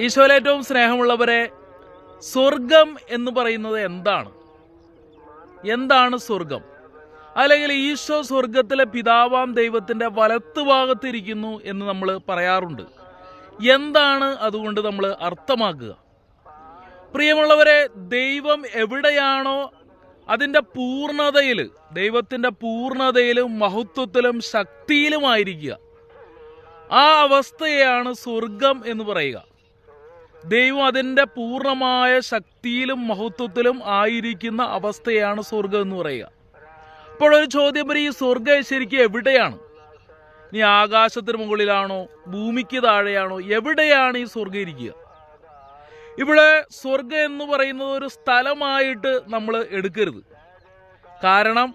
ഈശോയിൽ ഏറ്റവും സ്നേഹമുള്ളവരെ സ്വർഗം എന്ന് പറയുന്നത് എന്താണ്? എന്താണ് സ്വർഗം? അല്ലെങ്കിൽ ഈശോ സ്വർഗത്തിലെ പിതാവാം ദൈവത്തിന്റെ വലത്തുഭാഗത്തിരിക്കുന്നു എന്ന് നമ്മൾ പറയാറുണ്ട്. എന്താണ് അതുകൊണ്ട് നമ്മൾ അർത്ഥമാക്കുക? പ്രിയമുള്ളവരെ ദൈവം എവിടെയാണോ അതിന്റെ പൂർണതയിൽ ദൈവത്തിന്റെ പൂർണതയിലും മഹത്വത്തിലും ശക്തിയിലുമായിരിക്കുക ആ അവസ്ഥയെയാണ് സ്വർഗം എന്ന് പറയുക. ദൈവം അതിന്റെ പൂർണമായ ശക്തിയിലും മഹത്വത്തിലും ആയിരിക്കുന്ന അവസ്ഥയാണ് സ്വർഗം എന്ന് പറയുക. അപ്പോഴൊരു ചോദ്യം വരും ഈ സ്വർഗം ശരിക്കും എവിടെയാണ്? നീ ആകാശത്തിന് മുകളിലാണോ? ഭൂമിക്ക് താഴെയാണോ? എവിടെയാണ് ഈ സ്വർഗം ഇരിക്കുക? ഇവിടെ സ്വർഗം എന്ന് പറയുന്നത് ഒരു സ്ഥലമായിട്ട് നമ്മൾ എടുക്കരുത്. കാരണം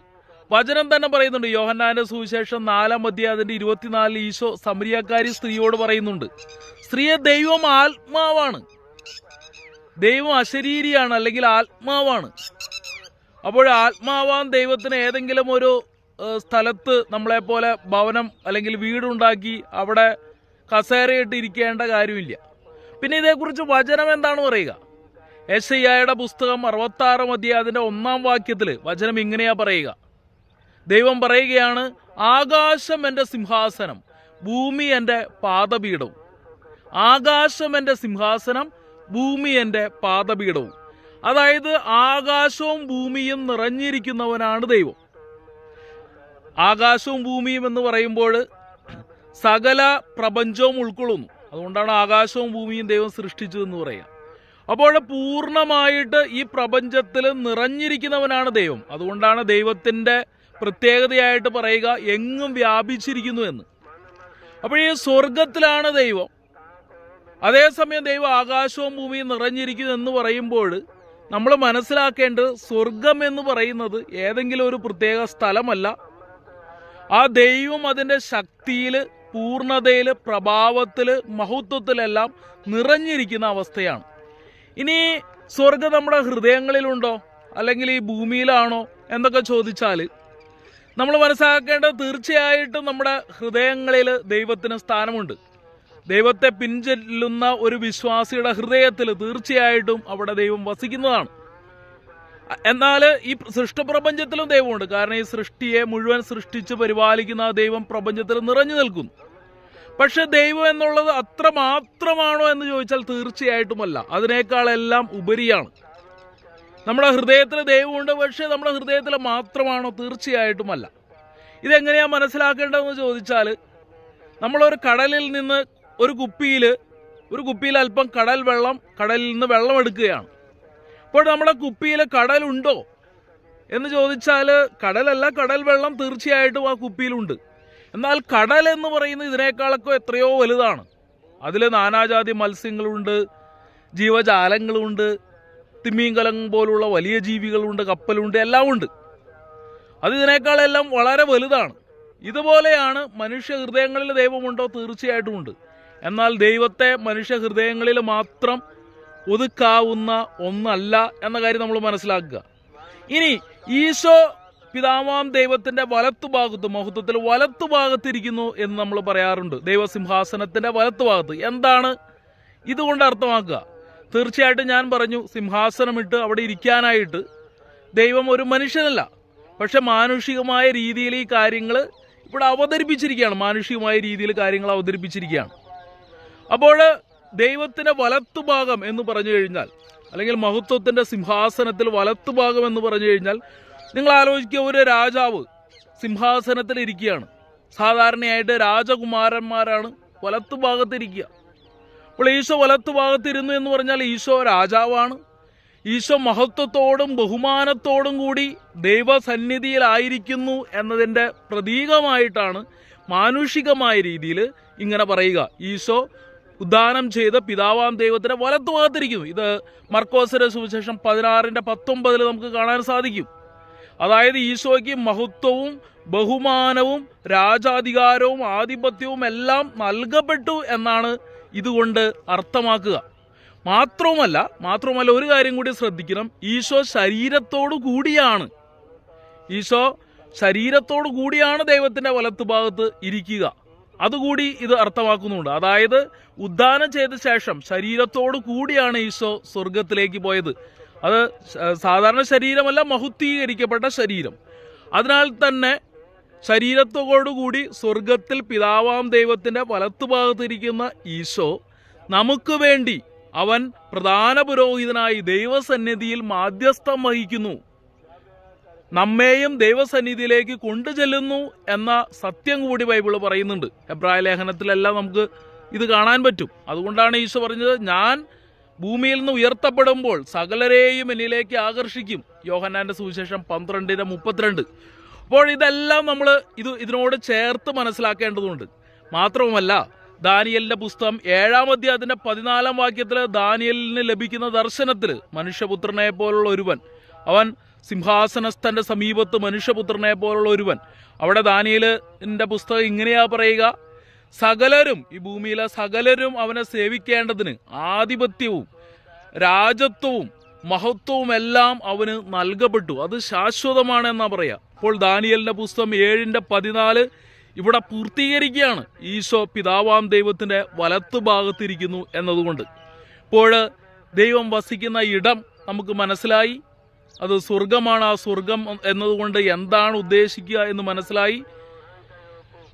വചനം തന്നെ പറയുന്നുണ്ട് യോഹന്നാന്റെ സുവിശേഷം നാലാം അധ്യായം അതിന്റെ ഇരുപത്തിനാലിൽ ഈശോ സമരിയാക്കാരി സ്ത്രീയോട് പറയുന്നുണ്ട് സ്ത്രീയെ ദൈവം ആത്മാവാണ്. ദൈവം അശരീരിയാണ് അല്ലെങ്കിൽ ആത്മാവാണ്. അപ്പോൾ ആത്മാവാൻ ദൈവത്തിന് ഏതെങ്കിലും ഒരു സ്ഥലത്ത് നമ്മളെ പോലെ ഭവനം അല്ലെങ്കിൽ വീടുണ്ടാക്കി അവിടെ കസേരയിട്ട് ഇരിക്കേണ്ട കാര്യമില്ല. പിന്നെ ഇതേക്കുറിച്ച് വചനം എന്താണ് പറയുക? എസ് പുസ്തകം അറുപത്താറാം അധ്യായം അതിന്റെ ഒന്നാം വാക്യത്തിൽ വചനം ഇങ്ങനെയാ പറയുക. ദൈവം പറയുകയാണ് ആകാശം എന്റെ സിംഹാസനം ഭൂമി എന്റെ പാദപീഠവും ആകാശം എന്റെ സിംഹാസനം ഭൂമി എന്റെ പാദപീഠവും. അതായത് ആകാശവും ഭൂമിയും നിറഞ്ഞിരിക്കുന്നവനാണ് ദൈവം. ആകാശവും ഭൂമിയും എന്ന് പറയുമ്പോൾ സകല പ്രപഞ്ചവും ഉൾക്കൊള്ളുന്നു. അതുകൊണ്ടാണ് ആകാശവും ഭൂമിയും ദൈവം സൃഷ്ടിച്ചു എന്ന് പറയുക. അപ്പോൾ പൂർണമായിട്ട് ഈ പ്രപഞ്ചത്തിൽ നിറഞ്ഞിരിക്കുന്നവനാണ് ദൈവം. അതുകൊണ്ടാണ് ദൈവത്തിന്റെ പ്രത്യേകതയായിട്ട് പറയുക എങ്ങും വ്യാപിച്ചിരിക്കുന്നു എന്ന്. അപ്പോൾ ഈ സ്വർഗത്തിലാണ് ദൈവം. അതേസമയം ദൈവം ആകാശവും ഭൂമിയും നിറഞ്ഞിരിക്കുന്നു എന്ന് പറയുമ്പോൾ നമ്മൾ മനസ്സിലാക്കേണ്ടത് സ്വർഗം എന്ന് പറയുന്നത് ഏതെങ്കിലും ഒരു പ്രത്യേക സ്ഥലമല്ല. ആ ദൈവം അതിന്റെ ശക്തിയിൽ പൂർണതയിൽ പ്രഭാവത്തിൽ മഹത്വത്തിലെല്ലാം നിറഞ്ഞിരിക്കുന്ന അവസ്ഥയാണ്. ഇനി സ്വർഗം നമ്മുടെ ഹൃദയങ്ങളിലുണ്ടോ? അല്ലെങ്കിൽ ഈ ഭൂമിയിലാണോ? എന്നൊക്കെ ചോദിച്ചാൽ നമ്മൾ മനസ്സിലാക്കേണ്ടത് തീർച്ചയായിട്ടും നമ്മുടെ ഹൃദയങ്ങളിൽ ദൈവത്തിന് സ്ഥാനമുണ്ട്. ദൈവത്തെ പിൻചെല്ലുന്ന ഒരു വിശ്വാസിയുടെ ഹൃദയത്തിൽ തീർച്ചയായിട്ടും അവിടെ ദൈവം വസിക്കുന്നതാണ്. എന്നാൽ ഈ സൃഷ്ടപ്രപഞ്ചത്തിലും ദൈവമുണ്ട്. കാരണം ഈ സൃഷ്ടിയെ മുഴുവൻ സൃഷ്ടിച്ച് പരിപാലിക്കുന്ന ദൈവം പ്രപഞ്ചത്തിൽ നിറഞ്ഞു നിൽക്കുന്നു. പക്ഷെ ദൈവം എന്നുള്ളത് അത്ര മാത്രമാണോ എന്ന് ചോദിച്ചാൽ തീർച്ചയായിട്ടുമല്ല. അതിനേക്കാളെല്ലാം ഉപരിയാണ്. നമ്മുടെ ഹൃദയത്തിൽ ദൈവമുണ്ട് പക്ഷെ നമ്മുടെ ഹൃദയത്തിൽ മാത്രമാണോ? തീർച്ചയായിട്ടുമല്ല. ഇതെങ്ങനെയാണ് മനസ്സിലാക്കേണ്ടതെന്ന് ചോദിച്ചാൽ നമ്മളൊരു കടലിൽ നിന്ന് ഒരു കുപ്പിയിൽ ഒരു കുപ്പിയിൽ അല്പം കടൽ വെള്ളം കടലിൽ നിന്ന് വെള്ളം എടുക്കുകയാണ്. അപ്പോൾ നമ്മുടെ കുപ്പിയിൽ കടലുണ്ടോ എന്ന് ചോദിച്ചാൽ കടലല്ല കടൽ വെള്ളം തീർച്ചയായിട്ടും ആ കുപ്പിയിലുണ്ട്. എന്നാൽ കടൽ എന്ന് പറയുന്നത് ഇതിനേക്കാളൊക്കെ എത്രയോ വലുതാണ്. അതിൽ നാനാജാതി മത്സ്യങ്ങളുണ്ട് ജീവജാലങ്ങളുണ്ട് തിമ്മീങ്കലം പോലുള്ള വലിയ ജീവികളുണ്ട് കപ്പലുണ്ട് എല്ലാം ഉണ്ട്. അത് ഇതിനേക്കാളെല്ലാം വളരെ വലുതാണ്. ഇതുപോലെയാണ് മനുഷ്യ ഹൃദയങ്ങളിൽ ദൈവമുണ്ടോ? തീർച്ചയായിട്ടും ഉണ്ട്. എന്നാൽ ദൈവത്തെ മനുഷ്യ ഹൃദയങ്ങളിൽ മാത്രം ഒതുക്കാവുന്ന ഒന്നല്ല എന്ന കാര്യം നമ്മൾ മനസ്സിലാക്കുക. ഇനി ഈശോ പിതാവാം ദൈവത്തിന്റെ വലത്തുഭാഗത്ത് മഹത്വത്തിൽ വലത്തുഭാഗത്തിരിക്കുന്നു എന്ന് നമ്മൾ പറയാറുണ്ട്. ദൈവസിംഹാസനത്തിന്റെ വലത്തുഭാഗത്ത്. എന്താണ്? ഇതുകൊണ്ട് അർത്ഥമാക്കുക. തീർച്ചയായിട്ടും ഞാൻ പറഞ്ഞു സിംഹാസനമിട്ട് അവിടെ ഇരിക്കാനായിട്ട് ദൈവം ഒരു മനുഷ്യനല്ല. പക്ഷെ മാനുഷികമായ രീതിയിൽ ഈ കാര്യങ്ങൾ ഇവിടെ അവതരിപ്പിച്ചിരിക്കുകയാണ്. മാനുഷികമായ രീതിയിൽ കാര്യങ്ങൾ അവതരിപ്പിച്ചിരിക്കുകയാണ്. അപ്പോൾ ദൈവത്തിന്റെ വലത്തുഭാഗം എന്ന് പറഞ്ഞു കഴിഞ്ഞാൽ അല്ലെങ്കിൽ മഹത്വത്തിന്റെ സിംഹാസനത്തിൽ വലത്തുഭാഗം എന്ന് പറഞ്ഞു കഴിഞ്ഞാൽ നിങ്ങൾ ആലോചിക്കുക ഒരു രാജാവ് സിംഹാസനത്തിൽ ഇരിക്കുകയാണ്. സാധാരണയായിട്ട് രാജകുമാരന്മാരാണ് വലത്തുഭാഗത്തിരിക്കുക. അപ്പോൾ ഈശോ വലത്തുഭാഗത്തിരുന്നു എന്ന് പറഞ്ഞാൽ ഈശോ രാജാവാണ്. ഈശോ മഹത്വത്തോടും ബഹുമാനത്തോടും കൂടി ദൈവസന്നിധിയിലായിരിക്കുന്നു എന്നതിന്റെ പ്രതീകമായിട്ടാണ് മാനുഷികമായ രീതിയിൽ ഇങ്ങനെ പറയുക. ഈശോ ഉദ്ദാനം ചെയ്ത പിതാവാം ദൈവത്തിന്റെ വലത്തുഭാഗത്തിരിക്കുന്നു ഇത് മർക്കോസര സുവിശേഷം പതിനാറിന്റെ പത്തൊമ്പതിൽ നമുക്ക് കാണാൻ സാധിക്കും. അതായത് ഈശോയ്ക്ക് മഹത്വവും ബഹുമാനവും രാജാധികാരവും ആധിപത്യവും എല്ലാം നൽകപ്പെട്ടു എന്നാണ് ഇതുകൊണ്ട് അർത്ഥമാക്കുക. മാത്രവുമല്ല മാത്രവുമല്ല ഒരു കാര്യം കൂടി ശ്രദ്ധിക്കണം. ഈശോ ശരീരത്തോടു കൂടിയാണ്. ഈശോ ശരീരത്തോടു കൂടിയാണ് ദൈവത്തിന്റെ വലത്തുഭാഗത്ത് ഇരിക്കുക. അതുകൂടി ഇത് അർത്ഥമാക്കുന്നുണ്ട്. അതായത് ഉദ്ധാനം ചെയ്ത ശേഷം ശരീരത്തോടു കൂടിയാണ് ഈശോ സ്വർഗത്തിലേക്ക് പോയത്. അത് സാധാരണ ശരീരമല്ല മഹുദ്ധീകരിക്കപ്പെട്ട ശരീരം. അതിനാൽ തന്നെ ശരീരത്തോടുകൂടി സ്വർഗത്തിൽ പിതാവാം ദൈവത്തിന്റെ വലത്തുഭാഗത്തിരിക്കുന്ന ഈശോ നമുക്ക് വേണ്ടി അവൻ പ്രധാന പുരോഹിതനായി ദൈവസന്നിധിയിൽ മാധ്യസ്ഥം വഹിക്കുന്നു. നമ്മെയും ദൈവസന്നിധിയിലേക്ക് കൊണ്ടുചെല്ലുന്നു എന്ന സത്യം കൂടി ബൈബിൾ പറയുന്നുണ്ട്. എബ്രായ ലേഖനത്തിലെല്ലാം നമുക്ക് ഇത് കാണാൻ പറ്റും. അതുകൊണ്ടാണ് ഈശോ പറഞ്ഞത് ഞാൻ ഭൂമിയിൽ നിന്ന് ഉയർത്തപ്പെടുമ്പോൾ സകലരെയും എന്നിലേക്ക് ആകർഷിക്കും. യോഹന്നാന്റെ സുവിശേഷം പന്ത്രണ്ടിന് മുപ്പത്തിരണ്ട്. അപ്പോൾ ഇതെല്ലാം നമ്മൾ ഇത് ഇതിനോട് ചേർത്ത് മനസ്സിലാക്കേണ്ടതുണ്ട്. മാത്രവുമല്ല ദാനിയലിന്റെ പുസ്തകം ഏഴാം അധ്യായത്തിന്റെ പതിനാലാം വാക്യത്തിൽ ദാനിയലിന് ലഭിക്കുന്ന ദർശനത്തിൽ മനുഷ്യപുത്രനെ പോലുള്ള ഒരുവൻ അവൻ സിംഹാസനസ്ഥന്റെ സമീപത്ത് മനുഷ്യപുത്രനെ പോലുള്ള ഒരുവൻ. അവിടെ ദാനിയലിന്റെ പുസ്തകം ഇങ്ങനെയാ പറയുക. സകലരും ഈ ഭൂമിയിലെ സകലരും അവനെ സേവിക്കേണ്ടതിന് ആധിപത്യവും രാജത്വവും മഹത്വവും എല്ലാം അവന് നൽകപ്പെട്ടു. അത് ശാശ്വതമാണ് എന്നാ പറയാ. അപ്പോൾ ദാനിയലിന്റെ പുസ്തകം ഏഴിന്റെ പതിനാല് ഇവിടെ പൂർത്തീകരിക്കുകയാണ്. ഈശോ പിതാവാം ദൈവത്തിന്റെ വലത്തു ഭാഗത്തിരിക്കുന്നു എന്നതുകൊണ്ട്. ഇപ്പോൾ ദൈവം വസിക്കുന്ന ഇടം നമുക്ക് മനസ്സിലായി. അത് സ്വർഗമാണ് ആ സ്വർഗം എന്നതുകൊണ്ട് എന്താണ് ഉദ്ദേശിക്കുക എന്ന് മനസ്സിലായി.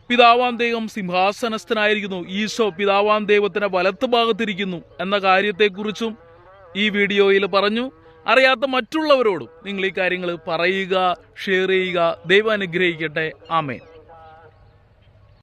പിതാവാം ദൈവം സിംഹാസനസ്ഥനായിരിക്കുന്നു. ഈശോ പിതാവാം ദൈവത്തിന്റെ വലത്ത് ഭാഗത്തിരിക്കുന്നു എന്ന കാര്യത്തെക്കുറിച്ചും ഈ വീഡിയോയിൽ പറഞ്ഞു. അറിയാത്ത മറ്റുള്ളവരോടും നിങ്ങൾ ഈ കാര്യങ്ങൾ പറയുക ഷെയർ ചെയ്യുക. ദൈവം അനുഗ്രഹിക്കട്ടെ. ആമേൻ.